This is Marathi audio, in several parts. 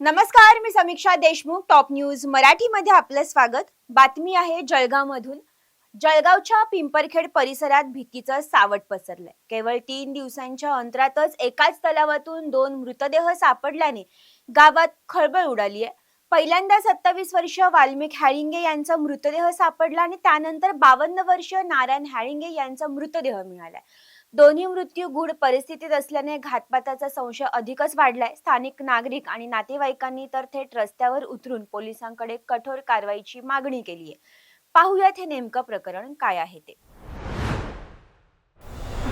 नमस्कार मी समीक्षा देशमुख टॉप न्यूज मराठीमध्ये आपलं स्वागत. बातमी आहे जळगावमधून. जळगावच्या पिंपरखेड परिसरात भीतीचं सावट पसरलंय. केवळ तीन दिवसांच्या अंतरातच एकाच तलावातून दोन मृतदेह सापडल्याने गावात खळबळ उडाली आहे. पहिल्यांदा सत्तावीस वर्ष वाल्मिक हॅळिंगे यांचा मृतदेह सापडला आणि त्यानंतर बावन्न वर्ष नारायण हॅळिंगे यांचा मृतदेह मिळालाय दोन्ही मृत्यू गूढ परिस्थितीत असल्याने घातपाताचा संशय अधिकच वाढलाय. स्थानिक नागरिक आणि नातेवाईकांनी तर थेट रस्त्यावर उतरून पोलिसांकडे कठोर कारवाईची मागणी केली आहे. पाहुयात हे नेमकं प्रकरण काय आहे ते.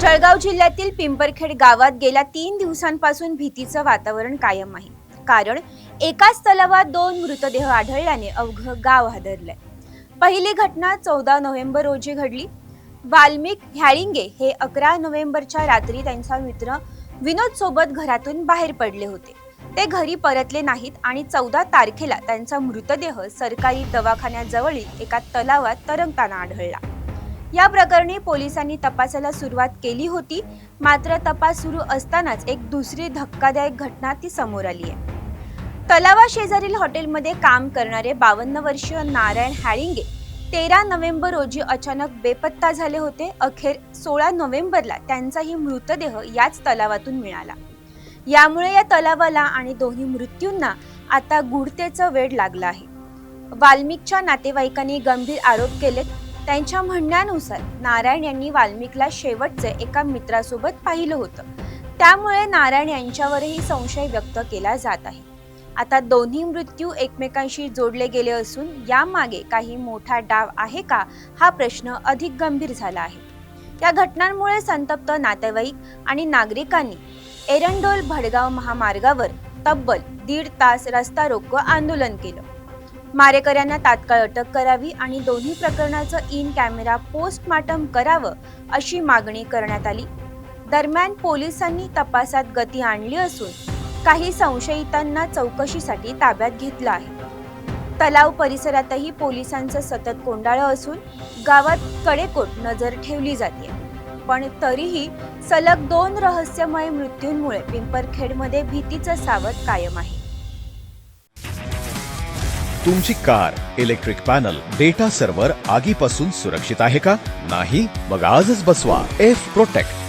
जळगाव जिल्ह्यातील पिंपरखेड गावात गेल्या तीन दिवसांपासून भीतीचं वातावरण कायम आहे. कारण एकाच तलावात दोन मृतदेह आढळल्याने अवघं गाव हादरलंय. पहिली घटना चौदा नोव्हेंबर रोजी घडली. वाल्मिक ह्याळिंगे हे अकरा नोव्हेंबरच्या रात्री त्यांचा मित्र विनोद सोबत घरातून बाहेर पडले होते. ते घरी परतले नाहीत आणि चौदा तारखेला त्यांचा मृतदेह सरकारी दवाखान्याजवळील एका तलावात तरंगताना आढळला. या प्रकरणी पोलिसांनी तपासाला सुरुवात केली होती मात्र तपास सुरू असतानाच एक दुसरी धक्कादायक घटना ती समोर आली आहे. तलावा शेजारील हॉटेलमध्ये काम करणारे बावन्न वर्षीय नारायण हॅळिंगे तेरा नोव्हेंबर रोजी अचानक बेपत्ता झाले होते. अखेर सोळा नोव्हेंबरला त्यांचाही मृतदेह याच तलावातून मिळाला. यामुळे या तलावाला आणि दोन्ही मृत्यूंना आता गुढतेचं वेड लागलं आहे. वाल्मिकच्या नातेवाईकांनी गंभीर आरोप केलेत. त्यांच्या म्हणण्यानुसार नारायण यांनी वाल्मिकला शेवटचे एका मित्रासोबत पाहिलं होतं. त्यामुळे नारायण यांच्यावरही संशय व्यक्त केला जात आहे. आता दोन्ही मृत्यू एकमेकांशी जोडले गेले असून यामागे काही मोठा डाव आहे का हा प्रश्न अधिक गंभीर झाला आहे. या घटनांमुळे संतप्त नातेवाईक आणि नागरिकांनी एरंडोल भडगाव महामार्गावर तब्बल दीड तास रस्ता रोको आंदोलन केलं. मारेकऱ्यांना तात्काळ अटक करावी आणि दोन्ही प्रकरणाचं इन कॅमेरा पोस्टमार्टम करावं अशी मागणी करण्यात आली. दरम्यान पोलिसांनी तपासात गती आणली असून काही संशयितांना चौकशीसाठी ताब्यात घेतलं आहे. तलाव परिसरातही पोलिसांचं सतत कोंडाळं असून गावात कडेकोट नजर ठेवली जाते. पण तरीही सलग दोन रहस्यमय मृत्यूंमुळे पिंपरखेडमध्ये भीतीचं सावट कायम आहे. तुमची car electric panel data server आगीपासून सुरक्षित आहे का? नाही? मग आजच बसवा. F protect